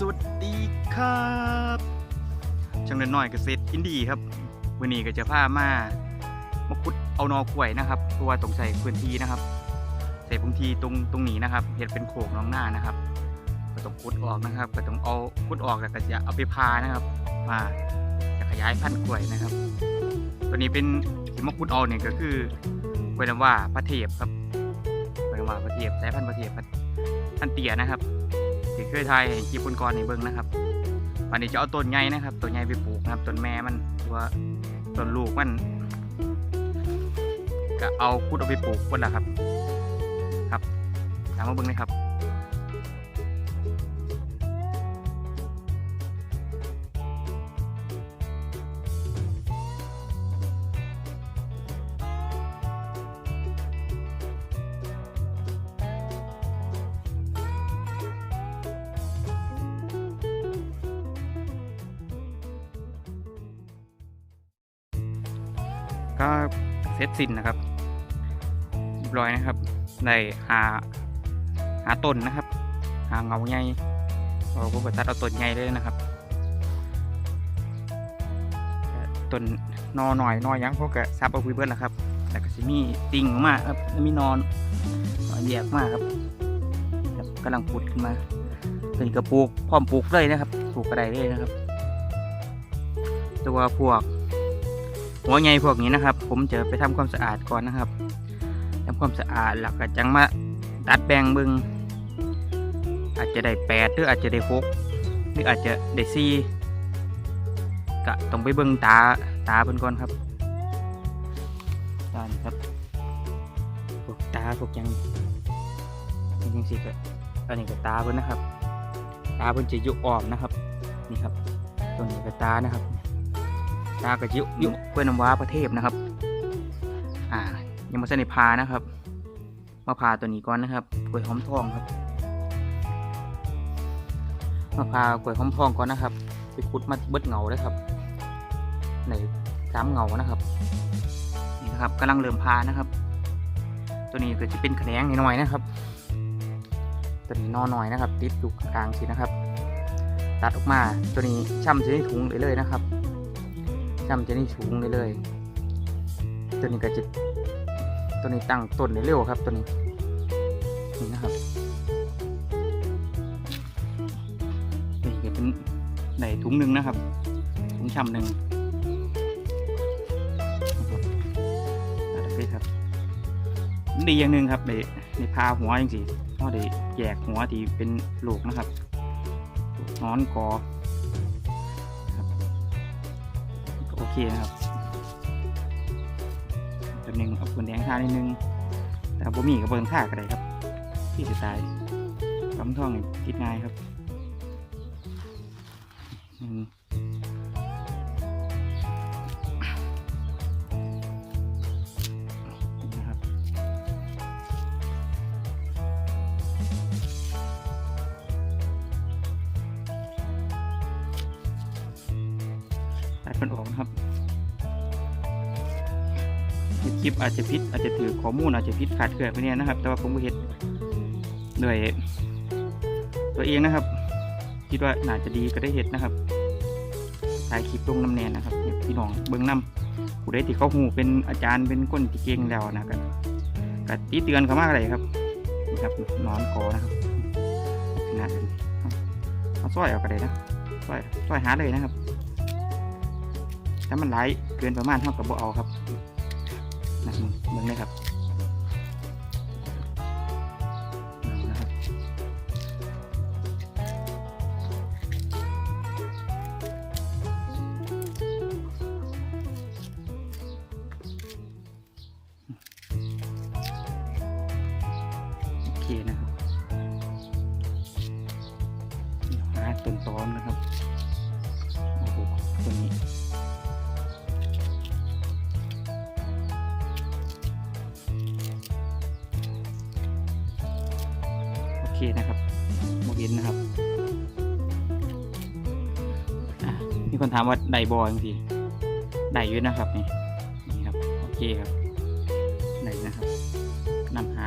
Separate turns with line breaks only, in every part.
สวัสดีครับช่างเล็กน้อยเกษตรอินดีครับวันนี้ก็จะพามามาขุดเอานอกล้วยนะครับเพราะว่าต้องใส่พื้นที่นะครับ ใส่พื้นที่ตรงตรงนี้นะครับเห็ดเป็นโขกน้องหน้านะครับ ก็ต้องขุดออกนะครับ ก็ต้องเอาขุดออกแล้วก็จะเอาไปพานะครับพาจะขยายพันธุ์กล้วยนะครับ ตัวนี้เป็นที่มาขุดเอาเนี่ยก็คือกล้วยน้ำว่าพระเทพครับกล้วยน้ำว่าพระเทพสายพันธุ์พระเทพพันธุ์พันเตียนะครับ ที่เคยทายให้คลิปก่อนในเบิ้งนะครับวันนี้จะเอาต้นใหญ่นะครับต้นใหญ่ไปปลูกนะครับต้นแม่มันตัวต้นลูกมันก็เอาคุดเอาไปปลูกคนละครับ ครับตามมาเบิ้งเลยครับ ก็เสร็จสิ้นนะครับเรียบร้อยนะครับได้หาหาต้นนะครับ หาเงาใหญ่เราก็ตัดเอาต้นใหญ่เลยนะครับต้นนอหน่อยนอยังพวกกะซับเอาไปเบิดแล้วครับแต่ก็สิมีติ่งออกมาครับแล้วมีนอนนอนแยกมากครับครับกำลังปุดขึ้นมาตัวนี้ก็ปลูกพร้อมปลูกเลยนะครับปลูกกระไดเลยนะครับ ตัวพวก หัวใหญ่พวกนี้นะครับ ผมจะไปทำความสะอาดก่อนนะครับทำความสะอาดหลักก็จังมาตัดแบ่งบึง อาจจะได้แปดหรืออาจจะได้หกหรืออาจจะได้สี่ก็ต้องไปเบิ่งตาตาเพิ่นก่อนครับตาครับพวกตาพวกยังจริงๆสิก็อันนี้ก็ตาเพิ่นนะครับ ตาเพิ่นจะยุอ่อมนะครับ นี่ครับตัวนี้ก็ตานะครับ ตากระจิยุเพื่อนำว้าประเทศนะครับ อ่า ยังมาเสนพานะครับ มาพาตัวนี้ก่อนนะครับกล้วยหอมทองครับ มาพากล้วยหอมทองก่อนนะครับไปขุดมาเบิดเงาเลยครับในสามเงานะครับนี่นะครับกำลังเริ่มพานะครับ ตัวนี้ก็จะเป็นแขนงหน่อยๆนะครับ ตัวนี้นอหน่อยนะครับ ติดอยู่กลางสินะครับ ตัดออกมาตัวนี้ช่ำจะได้ถุงเลยเลยนะครับ จำจะนี่สูงเลยเลย ตัวนี้ก็จะตัวนี้ตั้งต้นได้เร็วครับตัวนี้ นี่นะครับ นี่ก็เป็นในถุงหนึ่งนะครับ ถุงช่ำหนึ่งนะครับอาตะเฟครับดีอย่างหนึ่งครับในในพาหัวจริงๆเพราะได้แยกหัวที่เป็นลูกนะครับนอนกอ เคนะครับตัวหนึ่งเอาคนแดงท่านิดนึงแต่บ่มีกับเบิ้งท่าก็ได้ครับ ที่จะตายลำท่องติดง่ายครับหนึ่งนี่นะครับตัดมันออกนะครับ ลิปอาจจะพิษอาจจะถือข้อมูลอาจจะพิษขาดเกลือนไปเนี่ยนะครับ แต่ว่าผมก็เห็นด้วยตัวเองนะครับ คิดว่าน่าจะดีก็ได้เห็ดนะครับถ่ายคลิปลงน้ำแนนนะครับพี่น้องเบิ้องน้ำผู้ใดที่เขาหูเป็นอาจารย์เป็นคนที่เก่งแล้วนะกันก็ตีเตือนเขามากเลยครับนี่ครับนอนกอนะครับขนาดเอาสร้อยเอาก็ได้นะสร้อยสร้อยหาเลยนะครับถ้ามันไหลเกินประมาณเท่ากับบ่เอาครับ นะมึงมึงเลยครับเอานะครับโอเคนะครับหาต้นตอนนะครับ โอ้โหตัวนี้ เคนะครับโมเห็นนะครับมีคนถามว่าไดบอยบางทีไดอยู่นะครับนี่นี่ครับโอเคครับไดนะครับนำหา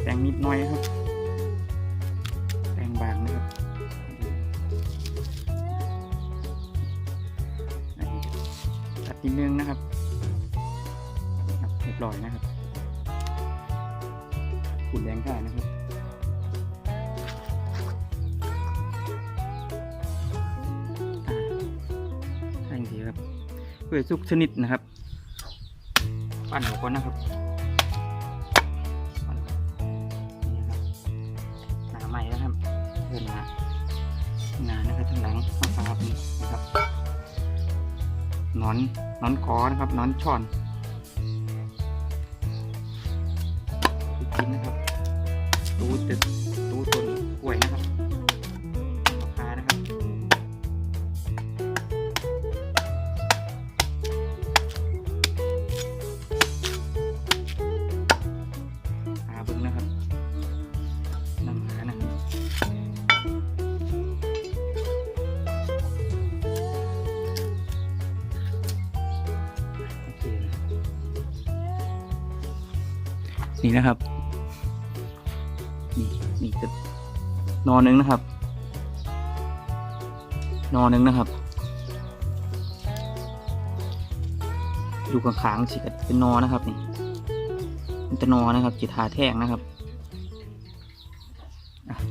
แสงนิดน้อยครับ เพื่อสุกชนิดนะครับ ปั้นออกก่อนนะครับปั้นนี่ครับหนาใหม่นะครับเพื่อนหนาหนานะครับทางหลังมาฟาบนี่นะครับนอนนอนกอนะครับนอนช่อนกินนะครับ ตูตึกตูต้นกล้วยนะครับ นี่นะครับ นี่นี่จะนอนหนึ่งนะครับ นอนหนึ่งนะครับอยู่ข้างๆสิก็เป็นนอนะครับนี่มันจะนอนนะครับจิตหาแท่งนะครับ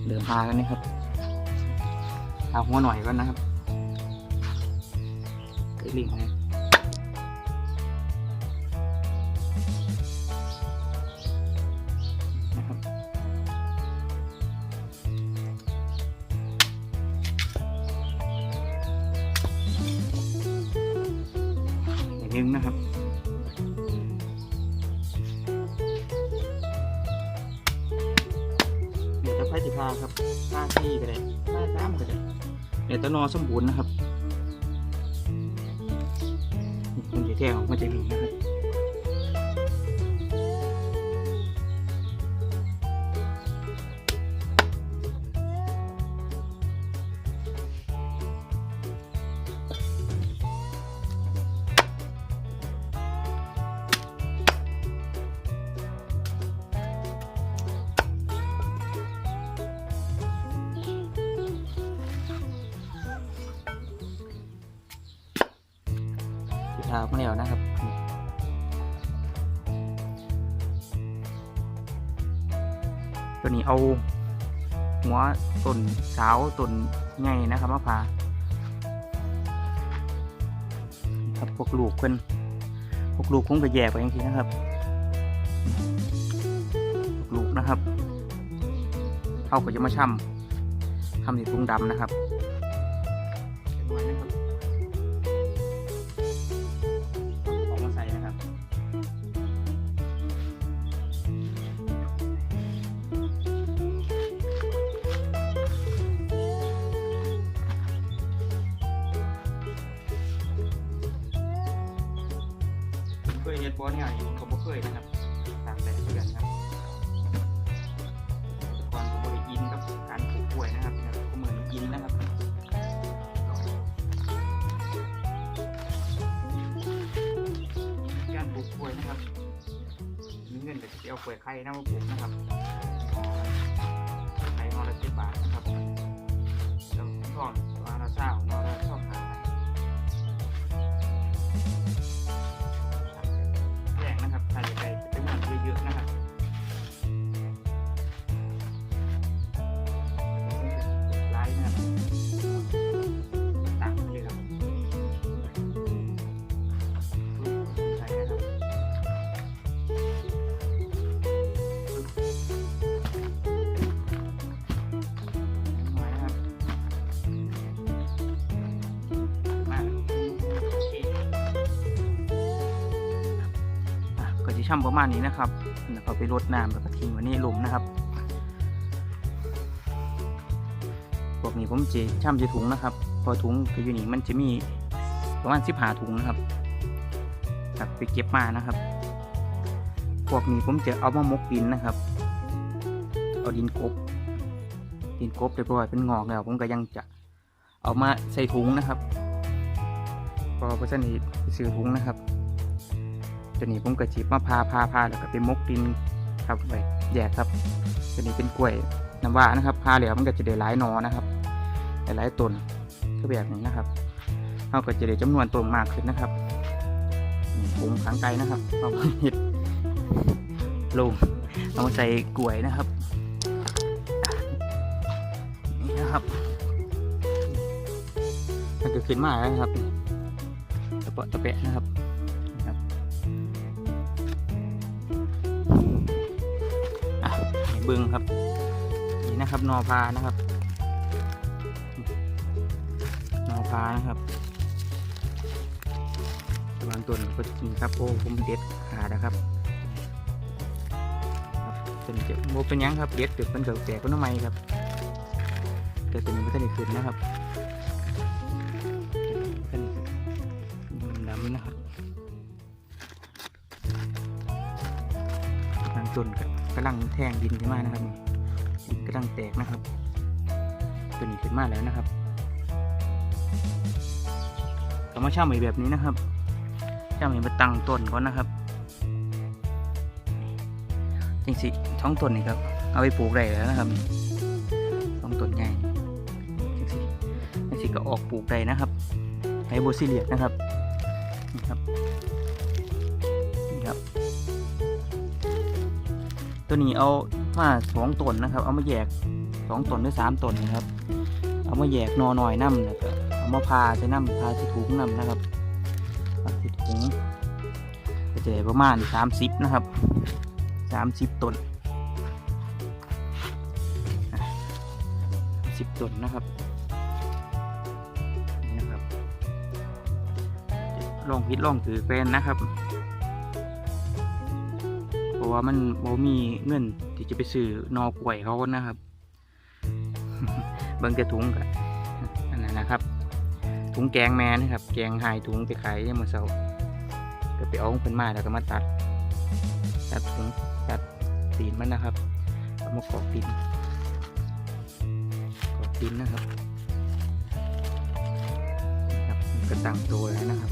เดินพากันนะครับเอาหัวหน่อยก่อนนะครับไอ้ลิงนะ ท่าครับผ้าที่ก็ได้ผ้าซ้ำก็ได้เอตะนอสมบูรณ์นะครับมันจะแท้ของมันจะดีนะครับ นี้เอาหัวต้นสาวต้นใหญ่นะครับมาพาครับพวกลูกเพิ่นพวกลูกคงจะแย่ไปอย่างทีนะครับลูกนะครับ เอาก็จะมาช่ำทำในถุงดำนะครับ บอลเนี่ยอยู่ผมก็เคยนะครับตามแบบเพื่อนครับแต่ก่อนผมบริอินกับการปลูกกล้วยนะครับแต่ก็เหมือนอินนะครับการปลูกกล้วยนะครับมีเงินแต่จะเอากล้วยไข่นะมาปลูกนะครับไข่นอละสิบบาทนะครับแล้วทอดวาละเศร้านอ ก็จะช่ำประมาณนี้นะครับแล้วก็ไปรดน้ำแล้วก็ทิ้งไว้ในหลุมนะครับพวกนี้ผมจะช่ำจะถุงนะครับ พอถุงก็อยู่นี่มันจะมีประมาณสิบหาถุงนะครับครับไปเก็บมานะครับ พวกนี้ผมจะเอามามกดินนะครับ เอาดินกบ ดินกบเรียบร้อยเป็นงอกแล้ว ผมก็ยังจะเอามาใส่ถุงนะครับพอเพื่อนนี่ซื้อถุงนะครับ ตัวนี้ผมก็จีบมาพาพาพาแล้วก็ไปมกดินครับไว้แยกครับ ตัวนี้เป็นกล้วยน้ำว้านะครับพาเหลียวมันก็จะได้หลายนอนะครับหลายต้นก็แบบนี้นะครับเราก็จะได้จำนวนต้นมากขึ้นนะครับนี่งขังไกลนะครับเอาเห็ดลงเอาใส่กล้วยนะครับนี่นะครับมันก็ขึ้นมาแล้วนะครับตะเปาะตะเปะนะครับ เบิ้งครับ นี่นะครับนอพานะครับ นอพานะครับบางตัวก็นี่ครับโอ้ผมเด็ดขาดนะครับครับเป็นจะโมเป็นยังครับเด็ดเดือดเป็นเกิดแตกก็น้ำไม้ครับแต่ตัวนี้ไม่ทันได้ขึ้นนะครับ แท่งดินขึ้นมานะครับดินกำลังแตกนะครับ ตัวนี้ขึ้นมาแล้วนะครับก็มาช่าใหม่แบบนี้นะครับช่าใหม่มาตั้งต้นก่อนนะครับจริงสิท้องต้นนี่ครับ เอาไปปลูกได้แล้วนะครับท้องต้นใหญ่จริงสิจริงสิก็ออกปลูกได้นะครับไฮโบซิเลียนะครับนี่ครับ ตัวนี้เอามาสองตนนะครับ เอามาแยกสองตนหรือสามตนนะครับ เอามาแยกนอหน่อยน้ำแล้วก็เอามาพาใส่น้ำพาใส่ถุงน้ำนะครับพาใส่ถุงก็จะได้ประมาณสามสิบนะครับสามสิบตนสิบตนนะครับนี่นะครับลองพิดลองถือเป็นนะครับ ราะว่ามันโมมีเงินที่จะไปซื้อนอกล้วยเขานะครับเบิ่งแต่ถุงกับอันนั้นนะครับ ถุงแกงแม่นะครับ แกงหายถุงไปขายยามมื้อเช้าก็ไปเอาของเพิ่นมาแล้วก็มาตัด ตัดถุงตัดตีนมันนะครับเอามากรอกตีนกรอกตีนนะครับครับมันก็ตั้งตัวแล้วนะครับ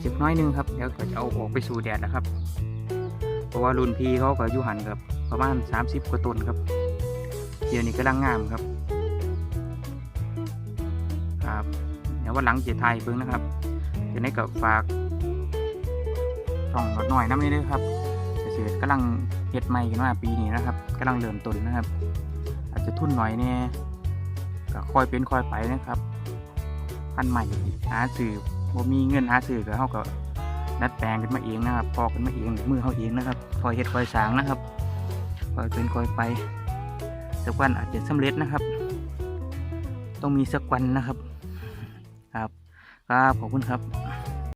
เจ็บน้อยนึงครับแล้วก็จะเอาออกไปสู่แดดนะครับ เพราะว่ารุ่นพี่เขาก็อยู่หันกับประมาณ 30 กว่าต้นครับเดี๋ยวนี้กำลังงามครับ ครับเดี๋ยววันหลังจะถ่ายเบิ้งนะครับเดี๋ยวนี้ก็ฝากช่องลดหน่อยน้ำนี้ด้วยครับเกษตรกำลังเฮ็ดใหม่กันมาปีนี้นะครับกำลังเริ่มต้นนะครับ อาจจะทุ่นหน่อยเนี่ยก็คอยเป็นคอยไปนะครับพันใหม่หาสื่อบ่มีเงินหาสื่อก็เขาก็ ดัดแปลงขึ้นมาเองนะครับปอกขึ้นมาเองมือเขาเองนะครับคอยเห็ดคอยสางนะครับคอยเป็นคอยไปสักวันอาจจะสำเร็จนะครับ ต้องมีสักวันนะครับ ครับครับขอบคุณครับ